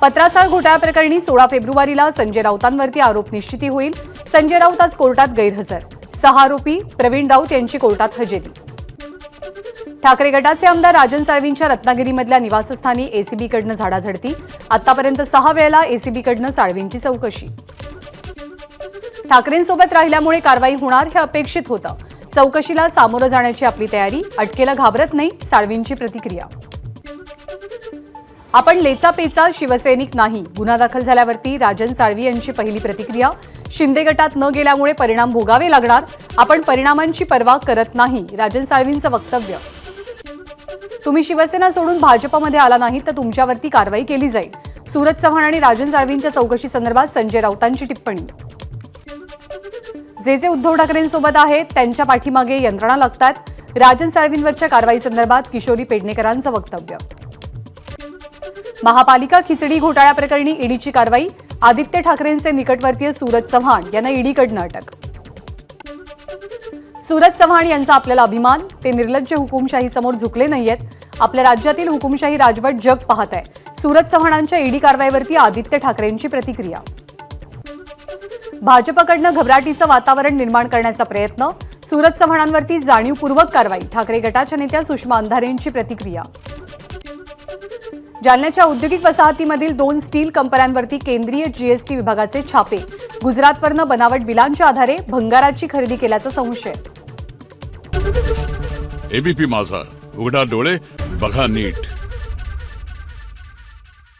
पत्राचाळ घोटाळ्याप्रकरणी सोळा फेब्रुवारीला संजय राऊतांवरती आरोप निश्चिती होईल. संजय राऊत आज कोर्टात गैरहजर. सहा आरोपी प्रवीण राऊत यांची कोर्टात हजेरी. ठाकरे गटाचे आमदार राजन साळवींच्या रत्नागिरीमधल्या निवासस्थानी एसीबीकडनं झाडाझडती. आतापर्यंत सहा वेळेला एसीबीकडनं साळवींची चौकशी. ठाकरेंसोबत राहिल्यामुळे कारवाई होणार हे अपेक्षित होतं. चौकशीला सामोरं जाण्याची आपली तयारी अटकेला घाबरत नाही साळवींची प्रतिक्रिया. आपण लेचा पेचा शिवसैनिक नाही. गुन्हा दाखल झाल्यावरती राजन साळवी यांची पहिली प्रतिक्रिया. शिंदे गटात न गेल्यामुळे परिणाम भोगावे लागणार. आपण परिणामांची पर्वा करत नाही राजन साळवींचं वक्तव्य. तुम्ही शिवसेना सोडून भाजपमध्ये आला नाही तर तुमच्यावरती कारवाई केली जाईल. सूरज चव्हाण आणि राजन साळवींच्या चौकशी संदर्भात संजय राऊतांची टिप्पणी. जे जे उद्धव ठाकरेंसोबत आहेत त्यांच्या पाठीमागे यंत्रणा लागतात. राजन साळवींवरच्या कारवाई संदर्भात किशोरी पेडणेकरांचं वक्तव्य. महापालिका खिचडी घोटाळ्याप्रकरणी ईडीची कारवाई आदित्य ठाकरेंचे निकटवर्तीय सूरज चव्हाण यांना ईडीकडनं अटक. सूरज चव्हाण यांचा आपल्याला अभिमान ते निर्लज्ज हुकुमशाहीसमोर झुकले नाहीयेत. आपल्या राज्यातील हुकुमशाही राजवट जग पाहत आहे. सूरज चव्हाणांच्या ईडी कारवाईवरती आदित्य ठाकरेंची प्रतिक्रिया. भाजपकडनं घबराटीचं वातावरण निर्माण करण्याचा प्रयत्न सूरज चव्हाणांवरती जाणीवपूर्वक कारवाई ठाकरे गटाच्या नेत्या सुषमा अंधारेंची प्रतिक्रिया. जालन्याच्या औद्योगिक वसाहतीमधील दोन स्टील कंपन्यांवरती केंद्रीय जीएसटी विभागाचे छापे. गुजरातवरनं बनावट बिलांच्या आधारे भंगाराची खरेदी केल्याचा संशय. एबीपी माझा. उघडा डोळे बघा नीट.